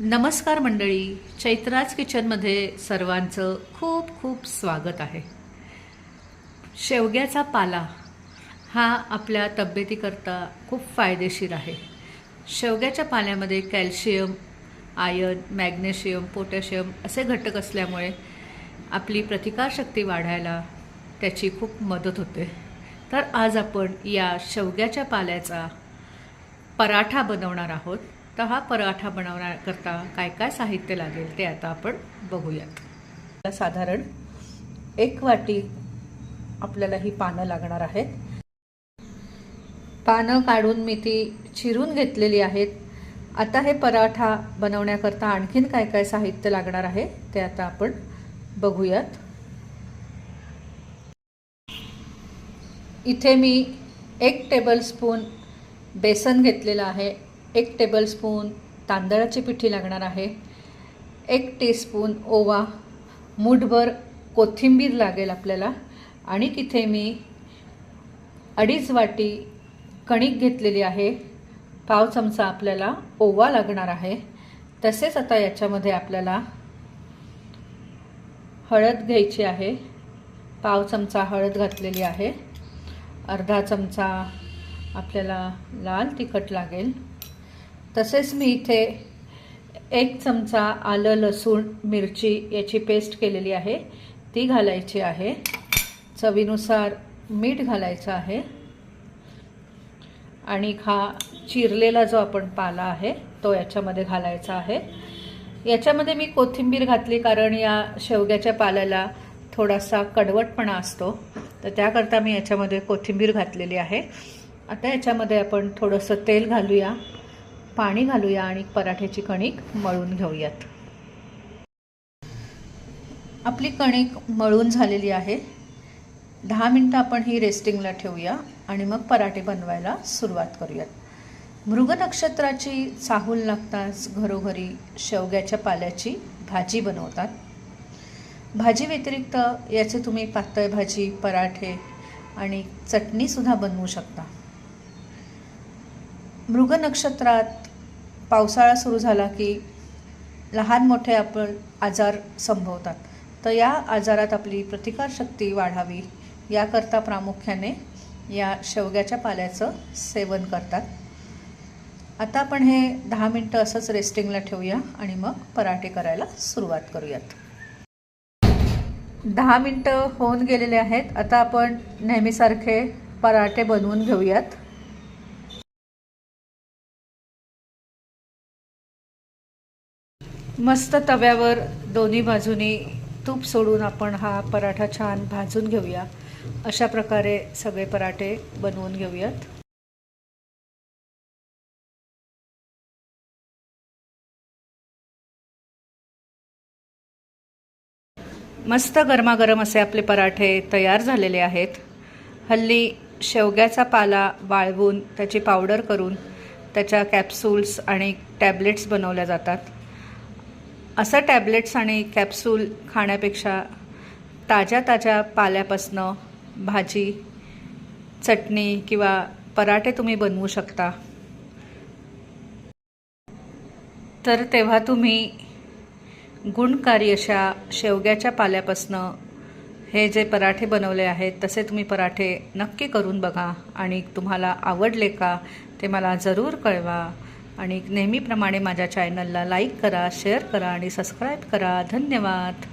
नमस्कार मंडळी चैत्राज किचनमध्ये सर्वांचं खूप खूप स्वागत आहे. शेवग्याचा पाला हा आपल्या तब्येतीकरता खूप फायदेशीर आहे. शेवग्याच्या पाल्यामध्ये कॅल्शियम आयर्न मॅग्नेशियम पोटॅशियम असे घटक असल्यामुळे आपली प्रतिकारशक्ती वाढायला त्याची खूप मदत होते. तर आज आपण या शेवग्याच्या पाल्याचा पराठा बनवणार आहोत. तर हा पराठा बनवण्याकरता काय काय साहित्य लागेल ते आता आपण बघूयात. साधारण एक वाटी आपल्याला ही पानं लागणार आहेत. पानं काढून मी ती चिरून घेतलेली आहेत. आता हे पराठा बनवण्याकरता आणखीन काय काय साहित्य लागणार आहे ते आता आपण बघूयात. इथे मी एक टेबलस्पून बेसन घेतलेलं आहे. एक टेबलस्पून तांदळाची पिठी लागणार आहे. एक टीस्पून ओवा. मूठभर कोथिंबीर लागेल आपल्याला. आणि तिथे मी अडीच वाटी कणिक घेतलेली आहे. पाव चमचा आपल्याला ओवा लागणार आहे. तसेच आता याच्यामध्ये आपल्याला हळद घ्यायची आहे. पाव चमचा हळद घातलेली आहे. अर्धा चमचा आपल्याला लाल तिखट लागेल. तसेच मी इथे एक चमचा आलं लसूण मिरची याची पेस्ट केलेली आहे. ती घालायची आहे. चवीनुसार मीठ घालायचं आहे. आणि हा चिरलेला जो आपण पाला आहे तो याच्यामध्ये घालायचा आहे. याच्यामध्ये मी कोथिंबीर घातली कारण या शेवग्याच्या पाल्याला थोडासा कडवटपणा असतो. तर त्याकरता मी याच्यामध्ये कोथिंबीर घातलेली आहे. आता याच्यामध्ये आपण थोडंसं तेल घालूया. पाणी घालूया आणि पराठ्याची कणिक मळून घेऊयात. आपली कणिक मळून झालेली आहे. दहा मिनटं आपण ही रेस्टिंगला ठेवूया आणि मग पराठे बनवायला सुरुवात करूयात. मृग नक्षत्राची चाहूल लागताच घरोघरी शेवग्याच्या पाल्याची भाजी बनवतात. भाजी व्यतिरिक्त याचे तुम्ही पातळ भाजी पराठे आणि चटणीसुद्धा बनवू शकता. मृग नक्षत्रात पावसाळा सुरू झाला की लहान मोठे आपण आजार संभवतात. तर या आजारात आपली प्रतिकारशक्ती वाढावी याकरता प्रामुख्याने या शेवग्याच्या पाल्याचं सेवन करतात. आता आपण हे दहा मिनटं असंच रेस्टिंगला ठेवूया आणि मग पराठे करायला सुरुवात करूयात. दहा मिनटं होऊन गेलेले आहेत. आता आपण नेहमीसारखे पराठे बनवून घेऊयात. मस्त तव्यावर दोन्ही बाजूनी तूप सोडून आपण हा पराठा छान भाजून घेऊया. अशा प्रकारे सगळे पराठे बनवून घेऊयात. मस्त गरमागरम असे आपले पराठे तयार झालेले आहेत. हल्ली शेवग्याचा पाला वाळवून त्याची पावडर करून त्याच्या कॅप्सूल्स आणि टॅबलेट्स बनवल्या जातात. असं टॅबलेट्स आणि कॅप्सूल खाण्यापेक्षा ताज्या ताज्या पाल्यापासनं भाजी चटणी किंवा पराठे तुम्ही बनवू शकता. तर तेव्हा तुम्ही गुणकारी अशा शेवग्याच्या पाल्यापासनं हे जे पराठे बनवले आहेत तसे तुम्ही पराठे नक्की करून बघा आणि तुम्हाला आवडले का ते मला जरूर कळवा. आणि नेहमीप्रमाणे माझ्या चॅनलला लाईक करा शेअर करा आणि सबस्क्राईब करा. धन्यवाद.